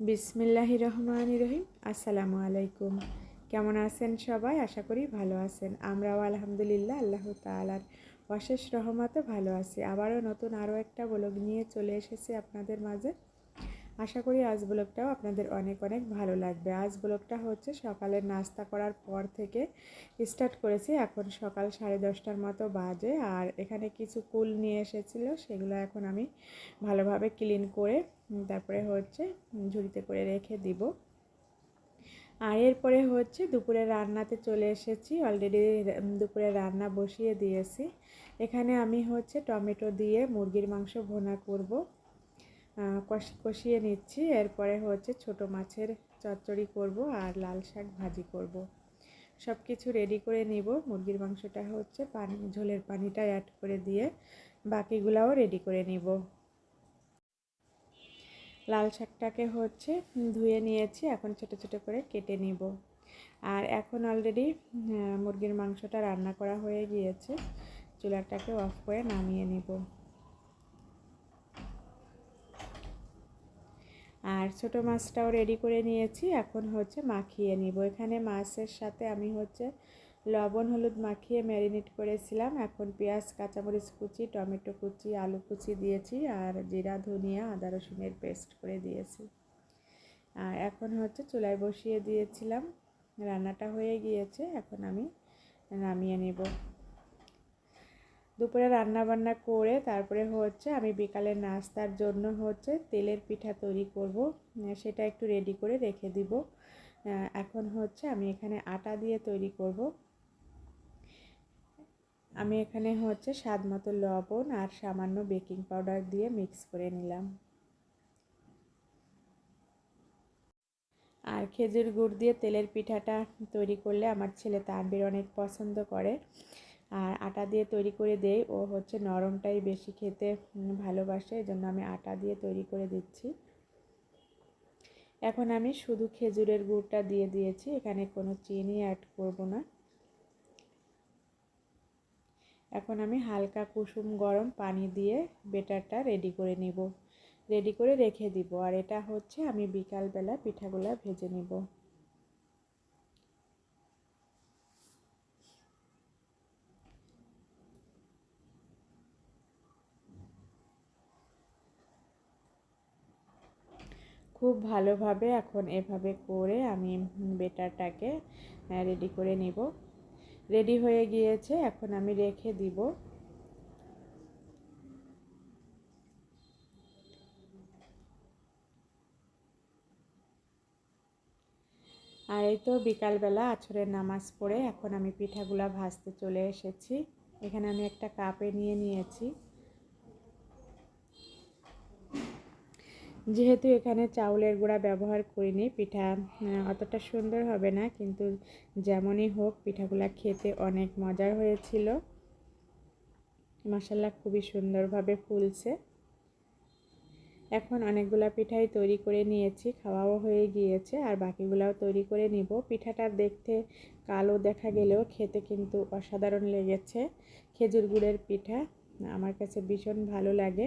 বিসমিল্লাহি রহমান রহিম। আসসালামু আলাইকুম। কেমন আছেন সবাই? আশা করি ভালো আছেন। আমরাও আলহামদুলিল্লাহ আল্লাহ তালার অশেষ রহমতে ভালো আছি। আবারও নতুন আরও একটা ব্লগ নিয়ে চলে এসেছি আপনাদের মাঝে। আশা করি আজ ব্লগটাও আপনাদের অনেক অনেক ভালো লাগবে। আজ ব্লগটা হচ্ছে সকালের নাস্তা করার পর থেকে স্টার্ট করেছি। এখন সকাল সাড়ে দশটার মতো বাজে আর এখানে কিছু কুল নিয়ে এসেছিল, সেগুলো এখন আমি ভালোভাবে ক্লিন করে তারপরে হচ্ছে ঝুড়িতে করে রেখে দিব। আর এরপরে হচ্ছে দুপুরে রান্নাতে চলে এসেছি। অলরেডি দুপুরে রান্না বসিয়ে দিয়েছি। এখানে আমি হচ্ছে টমেটো দিয়ে মুরগির মাংস ভোনা করব। কষিয়ে নিচ্ছি। এরপরে হচ্ছে ছোট মাছের চচ্চড়ি করব আর লাল শাক ভাজি করব। সব কিছু রেডি করে নিব। মুরগির মাংসটা হচ্ছে পানি, ঝোলের পানিটা অ্যাড করে দিয়ে বাকিগুলাও রেডি করে নিব। লাল শাকটাকে হচ্ছে ধুয়ে নিয়েছি। এখন ছোট ছোট করে কেটে নিব। আর এখন অলরেডি মুরগির মাংসটা রান্না করা হয়ে গিয়েছে। চুলাটাকে অফ করে নামিয়ে নিব। আর ছোট মাছটাও রেডি করে নিয়েছি, এখন হচ্ছে মাখিয়ে নিব। এখানে মাছের সাথে আমি হচ্ছে লবণ, হলুদ মাখিয়ে ম্যারিনেট করেছিলাম। এখন পেঁয়াজ, কাঁচামরিচ কুচি, টমেটো কুচি, আলু কুচি দিয়েছি আর জিরা, ধনিয়া, আদা, রসুনের পেস্ট করে দিয়েছি। আর এখন হচ্ছে চুলায় বসিয়ে দিয়েছিলাম। রান্নাটা হয়ে গিয়েছে, এখন আমি নামিয়ে নেব। দুপুরে রান্না বান্না করে তারপরে হচ্ছে আমি বিকালে নাস্তার জন্য হচ্ছে তেলের পিঠা তৈরি করব। সেটা একটু রেডি করে রেখে দিব। এখন হচ্ছে আমি এখানে আটা দিয়ে তৈরি করব। আমি এখানে হচ্ছে স্বাদ মতো লবণ আর সামান্য বেকিং পাউডার দিয়ে মিক্স করে নিলাম। আর খেজুর গুড় দিয়ে তেলের পিঠাটা তৈরি করলে আমার ছেলে তানবির অনেক পছন্দ করে। আর আটা দিয়ে তৈরি করে দেই। ও হচ্ছে নরমটাই বেশি খেতে ভালোবাসে এই জন্য আমি আটা দিয়ে তৈরি করে দিচ্ছি। এখন আমি শুধু খেজুরের গুড়টা দিয়ে দিয়েছি, এখানে কোনো চিনি অ্যাড করব না। এখন আমি হালকা কুসুম গরম পানি দিয়ে বেটারটা রেডি করে নিব। রেডি করে রেখে দিব। আর এটা হচ্ছে আমি বিকালবেলা পিঠাগুলা ভেজে নিব। খুব ভালোভাবে এখন এভাবে করে আমি বেটারটাকে রেডি করে নিব। রেডি হয়ে গিয়েছে, এখন আমি রেখে দিব। আর এই তো বিকালবেলা আছরের নামাজ পড়ে এখন আমি পিঠাগুলা ভাজতে চলে এসেছি। এখানে আমি একটা কাপে নিয়ে নিয়েছি। যেহেতু এখানে চাউলের গুঁড়া ব্যবহার করিনি, পিঠা অতটা সুন্দর হবে না, কিন্তু যেমনই হোক পিঠাগুলা খেতে অনেক মজার হয়েছিল। মশালা খুবই সুন্দরভাবে ফুলছে। এখন অনেকগুলা পিঠাই তৈরি করে নিয়েছি, খাওয়াও হয়ে গিয়েছে, আর বাকিগুলাও তৈরি করে নিব। পিঠাটা দেখতে কালো দেখা গেলেও খেতে কিন্তু অসাধারণ লেগেছে। খেজুর গুড়ের পিঠা আমার কাছে ভীষণ ভালো লাগে।